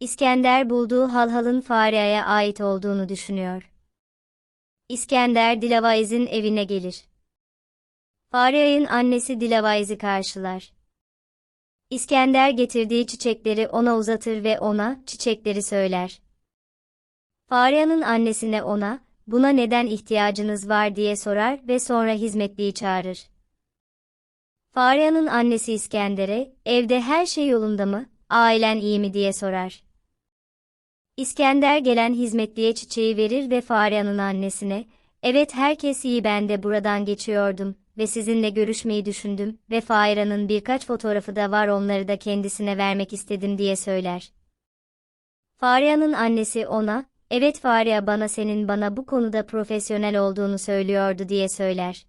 İskender bulduğu halhalın Farya'ya ait olduğunu düşünüyor. İskender Dilavaiz'in evine gelir. Farya'nın annesi Dilavaiz'i karşılar. İskender getirdiği çiçekleri ona uzatır ve ona çiçekleri söyler. Farya'nın annesine ona, buna neden ihtiyacınız var diye sorar ve sonra hizmetliyi çağırır. Farya'nın annesi İskender'e, evde her şey yolunda mı, ailen iyi mi diye sorar. İskender gelen hizmetliye çiçeği verir ve Farya'nın annesine, evet herkes iyi ben de buradan geçiyordum ve sizinle görüşmeyi düşündüm ve Farya'nın birkaç fotoğrafı da var onları da kendisine vermek istedim diye söyler. Farya'nın annesi ona, evet Farya bana senin bana bu konuda profesyonel olduğunu söylüyordu diye söyler.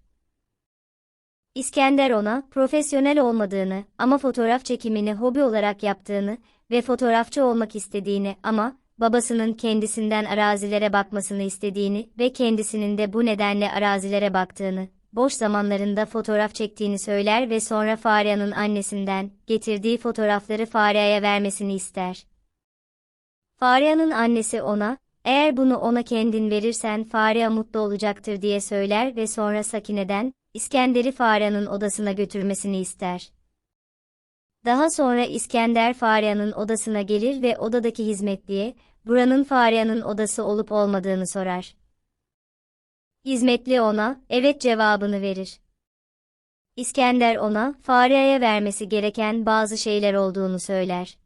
İskender ona, profesyonel olmadığını ama fotoğraf çekimini hobi olarak yaptığını ve fotoğrafçı olmak istediğini ama, babasının kendisinden arazilere bakmasını istediğini ve kendisinin de bu nedenle arazilere baktığını, boş zamanlarında fotoğraf çektiğini söyler ve sonra Farya'nın annesinden, getirdiği fotoğrafları Farya'ya vermesini ister. Farya'nın annesi ona, eğer bunu ona kendin verirsen Farya mutlu olacaktır diye söyler ve sonra Sakine'den, İskender'i Farya'nın odasına götürmesini ister. Daha sonra İskender Farya'nın odasına gelir ve odadaki hizmetliye, buranın Farya'nın odası olup olmadığını sorar. Hizmetli ona, evet cevabını verir. İskender ona, Farya'ya vermesi gereken bazı şeyler olduğunu söyler.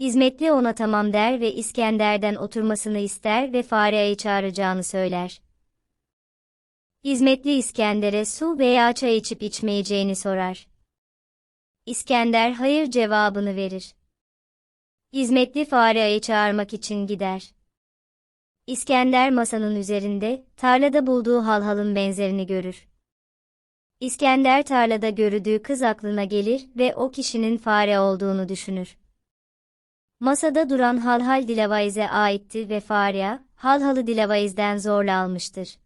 Hizmetli ona tamam der ve İskender'den oturmasını ister ve Farya'yı çağıracağını söyler. Hizmetli İskender'e su veya çay içip içmeyeceğini sorar. İskender hayır cevabını verir. Hizmetli Farya'yı çağırmak için gider. İskender masanın üzerinde, tarlada bulduğu halhalın benzerini görür. İskender tarlada gördüğü kız aklına gelir ve o kişinin fare olduğunu düşünür. Masada duran halhal Dilavaiz'e aitti ve Farya, halhalı Dilavaiz'den zorla almıştır.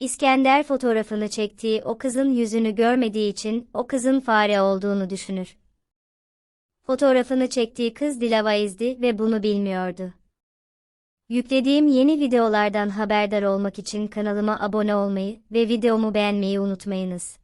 İskender fotoğrafını çektiği o kızın yüzünü görmediği için o kızın fare olduğunu düşünür. Fotoğrafını çektiği kız Dilavaiz'di ve bunu bilmiyordu. Yüklediğim yeni videolardan haberdar olmak için kanalıma abone olmayı ve videomu beğenmeyi unutmayınız.